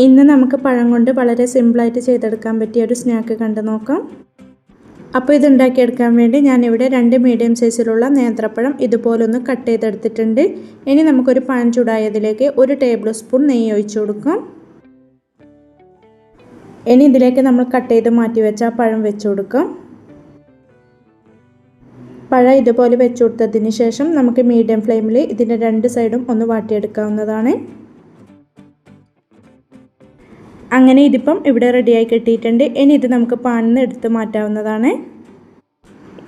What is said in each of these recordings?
ഇന്ന് നമുക്ക് പഴം കൊണ്ട് വളരെ സിമ്പിളായിട്ട് ചെയ്തെടുക്കാൻ പറ്റിയ ഒരു സ്നാക്ക് കണ്ടു നോക്കാം. അപ്പോൾ ഇത് ഉണ്ടാക്കിയെടുക്കാൻ വേണ്ടി ഞാനിവിടെ രണ്ട് മീഡിയം സൈസിലുള്ള നേന്ത്രപ്പഴം ഇതുപോലൊന്ന് കട്ട് ചെയ്തെടുത്തിട്ടുണ്ട്. ഇനി നമുക്കൊരു പാൻ ചൂടായതിലേക്ക് ഒരു ടേബിൾ സ്പൂൺ നെയ്യ് ഒഴിച്ചു കൊടുക്കാം. ഇനി ഇതിലേക്ക് നമ്മൾ കട്ട് ചെയ്ത് മാറ്റി വെച്ച പഴം വെച്ചു കൊടുക്കാം. പഴം ഇതുപോലെ വെച്ചു കൊടുത്തതിന് ശേഷം നമുക്ക് മീഡിയം ഫ്ലെയിമിൽ ഇതിന്റെ രണ്ട് സൈഡും ഒന്ന് വാട്ടിയെടുക്കാവുന്നതാണ്. അങ്ങനെ ഇതിപ്പം ഇവിടെ റെഡിയായി കിട്ടിയിട്ടുണ്ട്. ഇനി ഇത് നമുക്ക് പാനിൽ നിന്ന് എടുത്ത് മാറ്റാവുന്നതാണ്.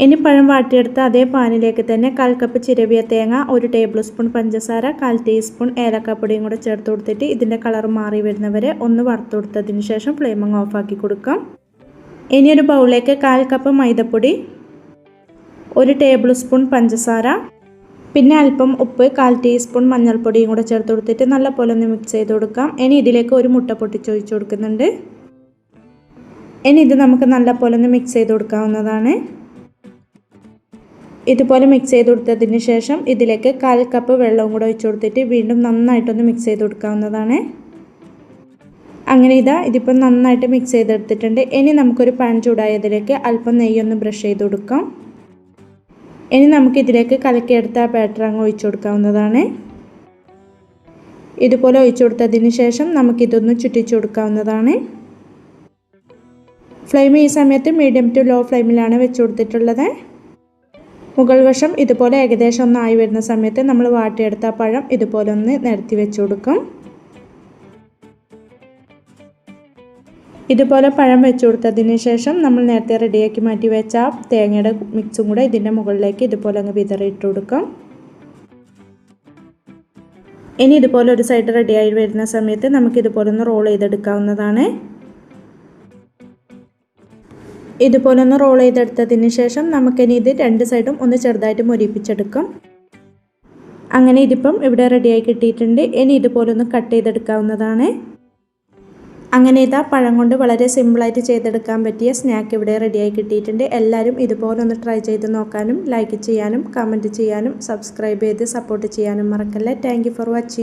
ഇനി പഴം വാട്ടിയെടുത്ത് അതേ പാനിലേക്ക് തന്നെ കാൽ കപ്പ് ചിരവിയ തേങ്ങ ഒരു ടേബിൾ സ്പൂൺ പഞ്ചസാര കാൽ ടീസ്പൂൺ ഏലക്കാപ്പൊടിയും കൂടെ ചേർത്ത് കൊടുത്തിട്ട് ഇതിന്റെ കളർ മാറി വരുന്നവരെ ഒന്ന് വറുത്ത് കൊടുത്തതിന് ശേഷം ഫ്ലെയിമങ് ഓഫാക്കി കൊടുക്കാം. ഇനി ഒരു ബൗളിലേക്ക് കാൽ കപ്പ് മൈദപ്പൊടി ഒരു ടേബിൾ സ്പൂൺ പഞ്ചസാര പിന്നെ അല്പം ഉപ്പ് കാൽ ടീസ്പൂൺ മഞ്ഞൾപ്പൊടിയും കൂടെ ചേർത്ത് കൊടുത്തിട്ട് നല്ല പോലെ ഒന്ന് മിക്സ് ചെയ്ത് കൊടുക്കാം. ഇനി ഇതിലേക്ക് ഒരു മുട്ട പൊട്ടിച്ചൊഴിച്ച് കൊടുക്കുന്നുണ്ട്. ഇനി ഇത് നമുക്ക് നല്ല പോലെ ഒന്ന് മിക്സ് ചെയ്ത് കൊടുക്കാവുന്നതാണ്. ഇതുപോലെ മിക്സ് ചെയ്ത് കൊടുത്തതിന് ശേഷം ഇതിലേക്ക് കാൽ കപ്പ് വെള്ളവും കൂടെ ഒഴിച്ച് കൊടുത്തിട്ട് വീണ്ടും നന്നായിട്ടൊന്ന് മിക്സ് ചെയ്ത് കൊടുക്കാവുന്നതാണ്. അങ്ങനെ ഇതാ ഇതിപ്പോൾ നന്നായിട്ട് മിക്സ് ചെയ്തെടുത്തിട്ടുണ്ട്. ഇനി നമുക്കൊരു പാൻ ചൂടായതിലേക്ക് അല്പം നെയ്യൊന്ന് ബ്രഷ് ചെയ്ത് കൊടുക്കാം. ഇനി നമുക്കിതിലേക്ക് കലക്കിയെടുത്ത ബാറ്റർ അങ്ങ് ഒഴിച്ചു കൊടുക്കാവുന്നതാണ്. ഇതുപോലെ ഒഴിച്ചു കൊടുത്തതിന് ശേഷം നമുക്കിതൊന്ന് ചുറ്റിച്ചു കൊടുക്കാവുന്നതാണ്. ഫ്ലെയിം ഈ സമയത്ത് മീഡിയം ടു ലോ ഫ്ലെയിമിലാണ് വെച്ച് കൊടുത്തിട്ടുള്ളത്. മുകൾ വശം ഇതുപോലെ ഏകദേശം ഒന്നായി വരുന്ന സമയത്ത് നമ്മൾ വാട്ടിയെടുത്ത പഴം ഇതുപോലെ ഒന്ന് നിരത്തി വെച്ച് കൊടുക്കും. ഇതുപോലെ പഴം വെച്ച് കൊടുത്തതിന് ശേഷം നമ്മൾ നേരത്തെ റെഡിയാക്കി മാറ്റി വെച്ച തേങ്ങയുടെ മിക്സും കൂടെ ഇതിന്റെ മുകളിലേക്ക് ഇതുപോലെ അങ്ങ് വിതറിയിട്ട് കൊടുക്കാം. ഇനി ഇതുപോലെ ഒരു സൈഡ് റെഡിയായി വരുന്ന സമയത്ത് നമുക്ക് ഇതുപോലെ ഒന്ന് റോൾ ചെയ്തെടുക്കാവുന്നതാണ്. ഇതുപോലെ ഒന്ന് റോൾ ചെയ്തെടുത്തതിന് ശേഷം നമുക്കിനി ഇത് രണ്ട് സൈഡും ഒന്ന് ചെറുതായിട്ട് മൊരിപ്പിച്ചെടുക്കാം. അങ്ങനെ ഇതിപ്പം ഇവിടെ റെഡിയായി കിട്ടിയിട്ടുണ്ട്. ഇനി ഇതുപോലെ ഒന്ന് കട്ട് ചെയ്തെടുക്കാവുന്നതാണ്. അങ്ങനെ ഇതാ പഴം കൊണ്ട് വളരെ സിമ്പിളായിട്ട് ചെയ്തെടുക്കാൻ പറ്റിയ സ്നാക്ക് ഇവിടെ റെഡിയായി കിട്ടിയിട്ടുണ്ട്. എല്ലാവരും ഇതുപോലെ ഒന്ന് ട്രൈ ചെയ്ത് നോക്കാനും ലൈക്ക് ചെയ്യാനും കമന്റ് ചെയ്യാനും സബ്സ്ക്രൈബ് ചെയ്ത് സപ്പോർട്ട് ചെയ്യാനും മറക്കല്ലേ. Thank for watching